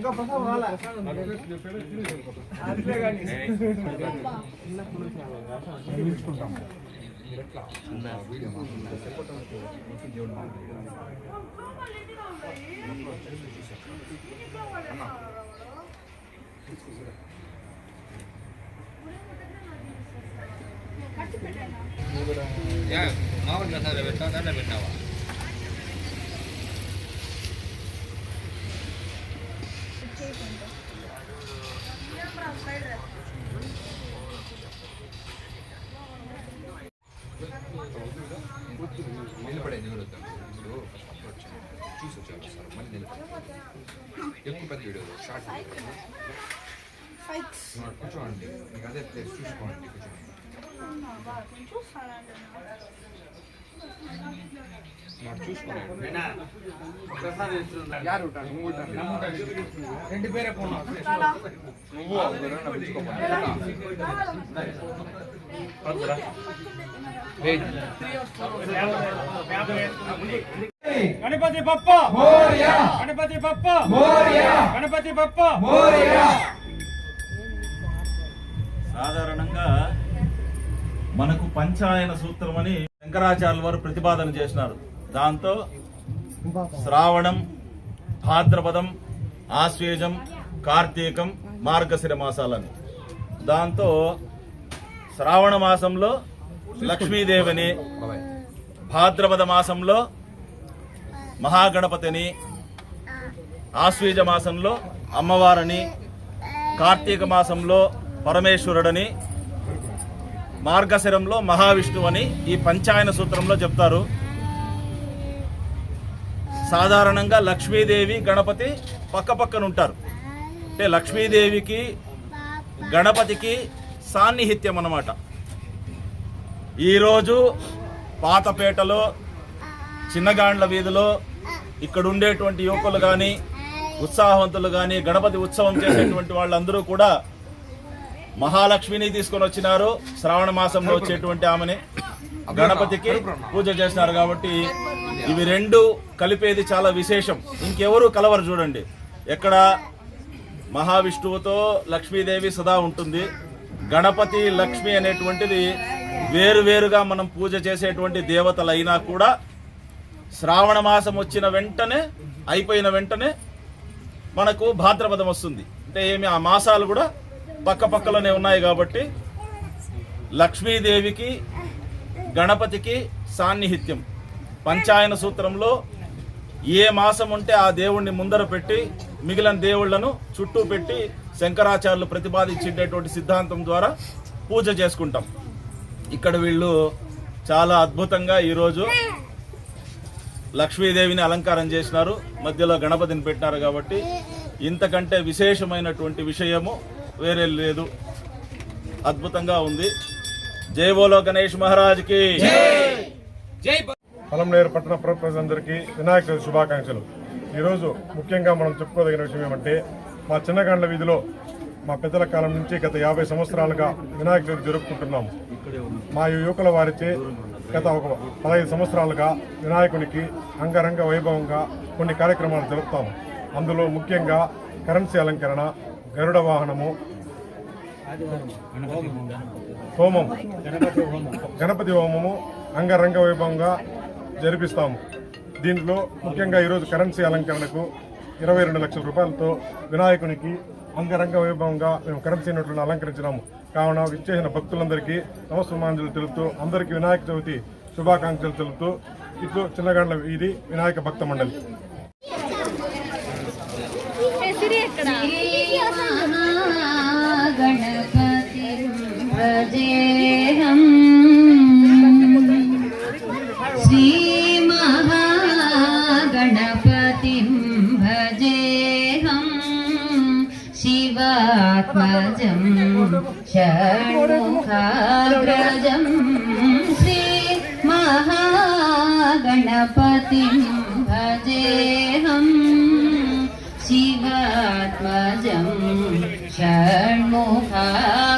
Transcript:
ఇంకా ప్రసాదం రాలే? అంతే కానీ మామూలు మసాలా పెట్టావా? దాంట్లో పెట్టావా? నిలబడేది ఎవరు వద్దాం ఇప్పుడు ఫస్ట్ వచ్చాను చూసి వచ్చాను సార్ మళ్ళీ నిలబడి ఎక్కువ పెద్ద వీడియో షార్ట్ కూర్చోండి మీకు అదే ప్లేస్ చూసుకోండి కూర్చోండి రెండు పేరే పోనా నువ్వు గణపతి గణపతి గణపతి సాధారణంగా మనకు పంచాయన సూత్రం అని శంకరాచార్యుల వారు ప్రతిపాదన చేసినారు. దాంతో శ్రావణం భాద్రపదం ఆశ్వేజం కార్తీకం మార్గశిర మాసాలని. దాంతో శ్రావణ మాసంలో లక్ష్మీదేవిని భాద్రపద మాసంలో మహాగణపతిని ఆశ్వీజ మాసంలో అమ్మవారిని కార్తీక మాసంలో పరమేశ్వరుడని మార్గశిరంలో మహావిష్ణువు అని ఈ పంచాయన సూత్రంలో చెప్తారు. సాధారణంగా లక్ష్మీదేవి గణపతి పక్క పక్కన ఉంటారు. అంటే లక్ష్మీదేవికి గణపతికి సాన్నిహిత్యం అన్నమాట. ఈరోజు పాతపేటలో చిన్నగాండ్ల వీధిలో ఇక్కడ ఉండేటువంటి యువకులు కానీ ఉత్సాహవంతులు కానీ గణపతి ఉత్సవం చేసేటువంటి వాళ్ళందరూ కూడా మహాలక్ష్మిని తీసుకొని వచ్చినారు. శ్రావణ మాసంలో వచ్చేటువంటి ఆమెని. గణపతికి పూజ చేసినారు కాబట్టి ఇవి రెండు కలిపేది చాలా విశేషం. ఇంకెవరు కలవరు చూడండి. ఎక్కడ మహావిష్ణువుతో లక్ష్మీదేవి సదా ఉంటుంది. గణపతి లక్ష్మి అనేటువంటిది వేరు వేరుగా మనం పూజ చేసేటువంటి దేవతలు అయినా కూడా శ్రావణ మాసం వచ్చిన వెంటనే అయిపోయిన వెంటనే మనకు భాద్రపదం వస్తుంది. అంటే ఏమి ఆ మాసాలు కూడా పక్క పక్కలోనే ఉన్నాయి కాబట్టి లక్ష్మీదేవికి గణపతికి సాన్నిహిత్యం. పంచాయన సూత్రంలో ఏ మాసం ఉంటే ఆ దేవుణ్ణి ముందర పెట్టి మిగిలిన దేవుళ్ళను చుట్టూ పెట్టి శంకరాచార్యులు ప్రతిపాదించేటటువంటి సిద్ధాంతం ద్వారా పూజ చేసుకుంటాం. ఇక్కడ వీళ్ళు చాలా అద్భుతంగా ఈరోజు లక్ష్మీదేవిని అలంకారం చేసినారు. మధ్యలో గణపతిని పెట్టినారు కాబట్టి ఇంతకంటే విశేషమైనటువంటి విషయము వేరే లేదు. అద్భుతంగా ఉంది. జై బోలో గణేష్ మహారాజ్కి పొలంనేరు పట్టణ పుర ప్రజలందరికీ వినాయక చవితి శుభాకాంక్షలు. ఈరోజు ముఖ్యంగా మనం చెప్పుకోదగిన విషయం ఏమంటే మా చిన్నగాండ్ల వీధిలో మా పెద్దల కాలం నుంచి గత యాభై సంవత్సరాలుగా వినాయక చవితి జరుపుకుంటున్నాము మా యువకుల వారిచే గత ఒక పదహైదు సంవత్సరాలుగా వినాయకునికి అంగరంగ వైభవంగా కొన్ని కార్యక్రమాలు జరుపుతాము అందులో ముఖ్యంగా కరెన్సీ అలంకరణ గరుడ వాహనము. హోమం. గణపతి హోమము. అంగరంగ వైభవంగా జరిపిస్తాము. దీంట్లో ముఖ్యంగా ఈరోజు కరెన్సీ అలంకరణకు ఇరవై రెండు లక్షల రూపాయలతో వినాయకునికి అంగరంగ వైభవంగా మేము కరెన్సీ నోట్లను అలంకరించినాము. కావున విచ్చేసిన భక్తులందరికీ నమస్సుమాంజలు తెలుపుతూ అందరికీ వినాయక చవితి శుభాకాంక్షలు తెలుపుతూ ఇట్లు చిన్నగండ్ల వీధి వినాయక భక్త మండలి. शिवात्मजं षण्मुखाग्रजं श्रीमहागणपतिं भजेऽहम् शिवात्मजं षण्मुखाग्रजं